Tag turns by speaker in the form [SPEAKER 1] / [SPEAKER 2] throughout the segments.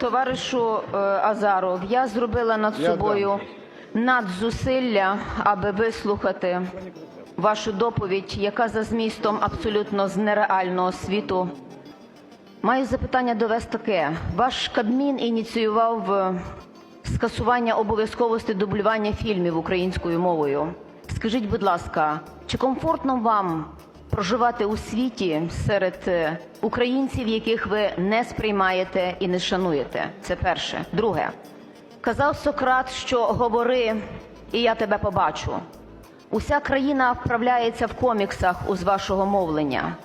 [SPEAKER 1] Товаришу е, Азаров, я зробила над собою надзусилля, аби вислухати вашу доповідь, яка за змістом абсолютно з нереального світу. Маю запитання до вас таке. Ваш Кабмін ініціював е, скасування обов'язковості дублювання фільмів українською мовою. Скажіть, будь ласка, чи комфортно вам проживати у світі серед е, українців, яких ви не сприймаєте і не шануєте? Це перше. Друге, казав Сократ, що говори, і я тебе побачу. Уся країна вправляється в коміксах з вашого мовлення.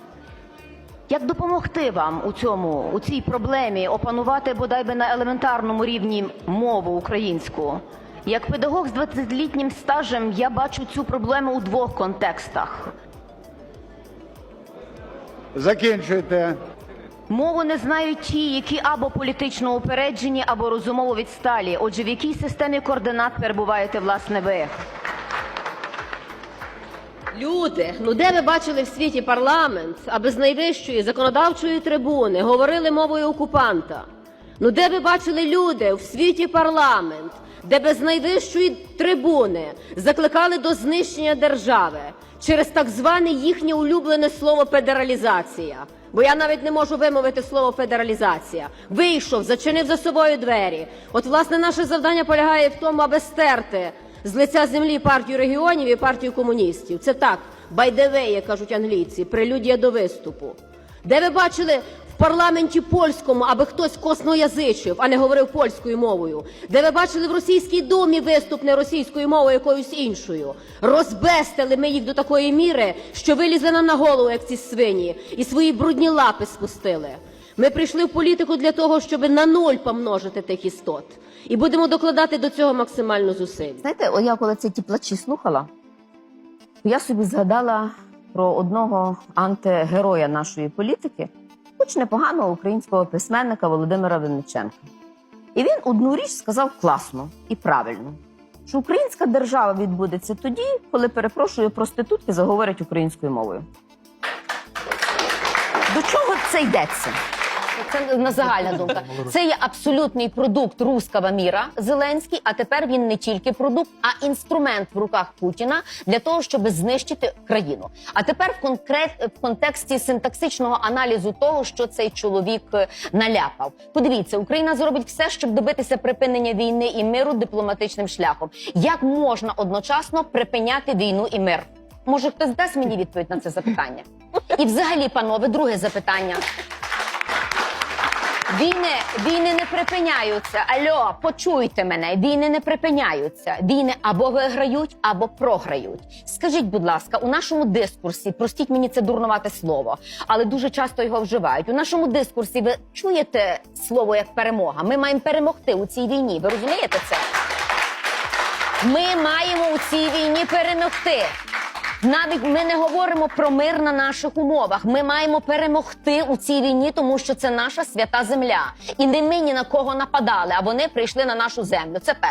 [SPEAKER 1] Як допомогти вам у цьому, у цій проблемі опанувати бодай би на елементарному рівні мову українську? Як педагог з 20-літнім стажем я бачу цю проблему у двох контекстах.
[SPEAKER 2] Закінчуйте.
[SPEAKER 1] Мову не знають ті, які або політично упереджені, або розумово відсталі. Отже, в якій системі координат перебуваєте власне ви?
[SPEAKER 3] Люди, ну де ви бачили в світі парламент, аби з найвищої законодавчої трибуни говорили мовою окупанта? Ну де ви бачили люди в світі парламент, де без найвищої трибуни закликали до знищення держави через так зване їхнє улюблене слово федералізація? Бо я навіть не можу вимовити слово федералізація. Вийшов, зачинив за собою двері. От, власне, наше завдання полягає в тому, аби стерти з лиця землі партію регіонів і партію комуністів. Це так, байдевеє, кажуть англійці, прелюдія до виступу. Де ви бачили в парламенті польському, аби хтось косноязичив, а не говорив польською мовою? Де ви бачили в російській думі виступ не російською мовою, якоюсь іншою? Розбестили ми їх до такої міри, що вилізли нам на голову, як ці свині, і свої брудні лапи спустили. Ми прийшли в політику для того, щоб на нуль помножити тих істот. І будемо докладати до цього максимально зусиль.
[SPEAKER 1] Знаєте, о, я коли ці ті плачі слухала, я собі згадала про одного антигероя нашої політики, хоч непоганого українського письменника Володимира Винниченка. І він одну річ сказав класно і правильно, що українська держава відбудеться тоді, коли, перепрошую, проститутки заговорять українською мовою. До чого це йдеться?
[SPEAKER 4] Це на загальна думка. Це є абсолютний продукт руского міра Зеленський. А тепер він не тільки продукт, а інструмент в руках Путіна для того, щоб знищити країну. А тепер в конкрет в контексті синтаксичного аналізу того, що цей чоловік е, наляпав. Подивіться, Україна зробить все, щоб добитися припинення війни і миру дипломатичним шляхом. Як можна одночасно припиняти війну і мир? Може, хтось дасть мені відповідь на це запитання? І, взагалі, панове, друге запитання. Війни, війни не припиняються. Альо, почуйте мене. Війни не припиняються. Війни або виграють, або програють. Скажіть, будь ласка, у нашому дискурсі, простіть мені це дурнувате слово, але дуже часто його вживають. У нашому дискурсі ви чуєте слово як перемога? Ми маємо перемогти у цій війні. Ви розумієте це? Ми маємо у цій війні перемогти. Навіть ми не говоримо про мир на наших умовах. Ми маємо перемогти у цій війні, тому що це наша свята земля, і не ми ні на кого нападали, а вони прийшли на нашу землю. Це перше.